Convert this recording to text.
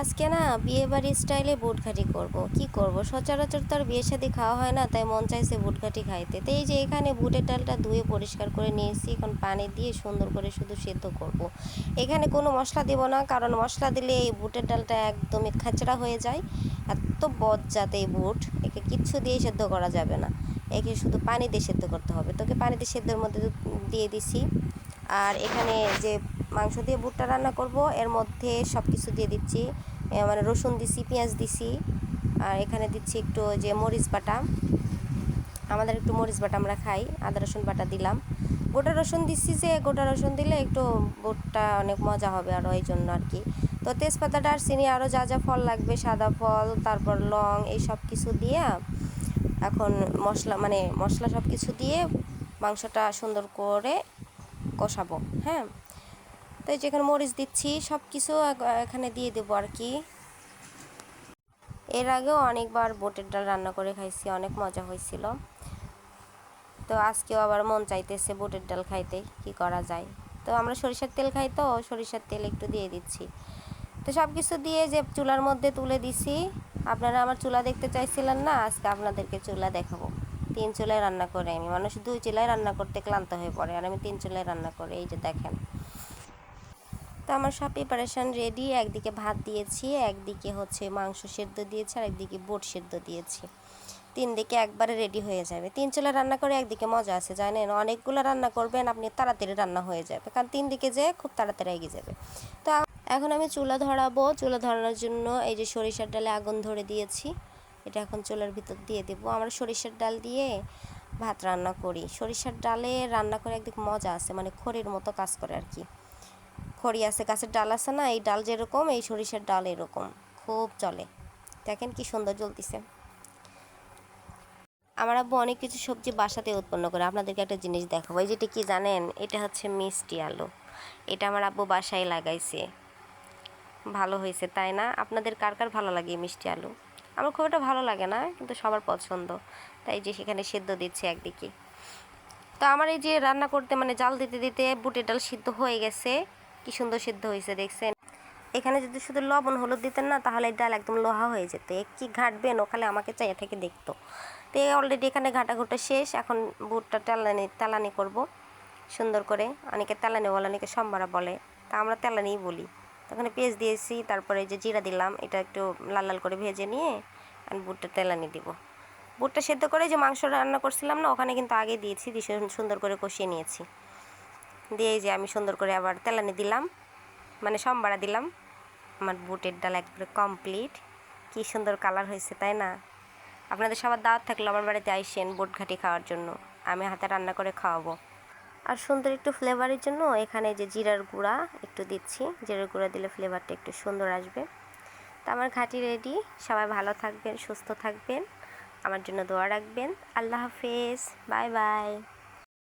আজকে না বিয়ে বাড়ির স্টাইলে বুটঘাটি করব। কি করব? সচরাচর তো আর বিয়ে শাদী খাওয়া হয় না, তাই মন চাইছে বুটঘাটি খাইতে। তো এই যে এখানে বুটের ডালটা ধুয়ে পরিষ্কার করে নিয়েছি এখন পানি দিয়ে সুন্দর করে শুধু সেদ্ধ করব। এখানে কোনো মশলা দেব না, কারণ মশলা দিলে এই বুটের ডালটা একদমই খাঁচড়া হয়ে যায়। এত বজ্জাত এই বুট, একে কিচ্ছু দিয়ে সেদ্ধ করা যাবে না। একে শুধু পানি দিয়ে সেদ্ধ করতে হবে। তোকে পানি দিয়ে সেদ্ধের মধ্যে দিয়ে দিছি। আর এখানে যে মাংস দিয়ে বুটটা রান্না করব, এর মধ্যে সব কিছু দিয়ে দিচ্ছি। মানে রসুন দিছি, পেঁয়াজ দিছি, আর এখানে দিচ্ছি একটু যে মরিচ বাটা। আমাদের একটু মরিচ বাটা আমরা খাই, আদা রসুন বাটা দিলাম। গোটা রসুন দিচ্ছি যে, গোটা রসুন দিলে একটু বুটটা অনেক মজা হবে আরও এই জন্য আর কি। তো তেজপাতাটা আর চিনি আরও যা যা ফল লাগবে, সাদা ফল, তারপর লং, এই সব কিছু দিয়ে এখন মশলা মানে মশলা সব কিছু দিয়ে মাংসটা সুন্দর করে কষাবো হ্যাঁ? তো যেখানে মরিচ দিচ্ছি সব কিছু এখানে দিয়ে দেবো আর কি। এর আগেও অনেকবার বোটের ডাল রান্না করে খাইছি, অনেক মজা হয়েছিল। তো আজকেও আবার মন চাইতেছে বোটের ডাল খাইতে, কি করা যায়। তো আমরা সরিষার তেল খাই তো, সরিষার তেল একটু দিয়ে দিচ্ছি। তো সব কিছু দিয়ে যে চুলার মধ্যে তুলে দিছি, আপনারা আমার চুলা দেখতে চাইছিলেন না, আজকে আপনাদেরকে চুলা দেখাবো। তিন চুলায় রান্না করে আমি, মানুষ দুই চুলায় রান্না করতে ক্লান্ত হয়ে পড়ে, আর আমি তিন চুলায় রান্না করে, এই যে দেখেন। তো আমার সব প্রিপারেশান রেডি একদিকে ভাত দিয়েছি, একদিকে হচ্ছে মাংস সেদ্ধ দিয়েছি, আর একদিকে বোট সেদ্ধ দিয়েছি। তিন দিকে একবারে রেডি হয়ে যাবে। তিন চুলা রান্না করে একদিকে মজা আছে, জানেন? অনেকগুলো রান্না করবেন, আপনি তাড়াতাড়ি রান্না হয়ে যাবে। কারণ তিন দিকে যেয়ে খুব তাড়াতাড়ি এগিয়ে যাবে। তো এখন আমি চুলা ধরাবো। চুলা ধরানোর জন্য এই যে সরিষার ডালে আগুন ধরে দিয়েছি। এটা এখন চুলার ভিতর দিয়ে দেবো। আমরা সরিষার ডাল দিয়ে ভাত রান্না করি। সরিষার ডালে রান্না করে একদিকে মজা আছে মানে খড়ির মতো কাজ করে আর কি। খড়ি আছে, গাছের ডাল আছে না, এই ডাল যেরকম, এই সরিষার ডাল এরকম। খুব চলে। দেখেন কি সুন্দর জ্বলতিছে। আমার আব্বু অনেক কিছু সবজি বাসাতে উৎপন্ন করে। আপনাদেরকে একটা জিনিস দেখাবো। এই যেটা কি জানেন? এটা হচ্ছে মিষ্টি আলু। এটা আমার আব্বু বাসায় লাগাইছে। ভালো হয়েছে, তাই না? আপনাদের কার কার ভালো লাগে মিষ্টি আলু? আমার খুব একটা ভালো লাগে না, কিন্তু সবার পছন্দ। তাই যে সেখানে সেদ্ধ দিচ্ছে একদিকে। তো আমার এই যে রান্না করতে মানে জাল দিতে দিতে বুটের ডাল সিদ্ধ হয়ে গেছে। কি সুন্দর সিদ্ধ হয়েছে, দেখছেন? এখানে যদি শুধু লবণ, হলুদ দিতেন না, তাহলে ডাল একদম লোহা হয়ে যেত। এ কি ঘাটবেন, ওখানে আমাকে চাইয়া থেকে দেখতো। তো অলরেডি এখানে ঘাটা ঘুটা শেষ, এখন বুটটা তেলানি তেলানি করব। সুন্দর করে, অনেকে তেলানি বলে, অনেকে সম্বারা বলে। তা আমরা তেলানিই বলি। তখন পেঁয়াজ দিয়েছি, তারপরে যে জিরা দিলাম, এটা একটু লাল লাল করে ভেজে নিয়ে আমি বুটটা তেলানি দিব। বুটটা সেদ্ধ করে যে মাংস রান্না করছিলাম না, ওখানে কিন্তু আগে দিয়েছি, দিয়ে সু- সুন্দর করে কষিয়ে নিয়েছি। দিয়ে যে আমি সুন্দর করে আবার তেলানি দিলাম মানে সম্বারা দিলাম। আমার বুটের ডাল একবারে কমপ্লিট কি সুন্দর কালার হয়েছে, তাই না? আপনাদের সবার দাওয়াত থাকল আমার বাড়িতে আইসেন বুট ঘাটি খাওয়ার জন্য। আমি হাতে রান্না করে খাওয়াবো। আর সুন্দর একটু ফ্লেভারের জন্য এখানে যে জিরার গুঁড়া একটু দিচ্ছি। জিরার গুঁড়া দিলে ফ্লেভারটা একটু সুন্দর আসবে। তো আমার ঘাটি রেডি সবাই ভালো থাকবেন, সুস্থ থাকবেন। আমার জন্য দোয়া রাখবেন। আল্লাহ হাফেজ। Bye bye.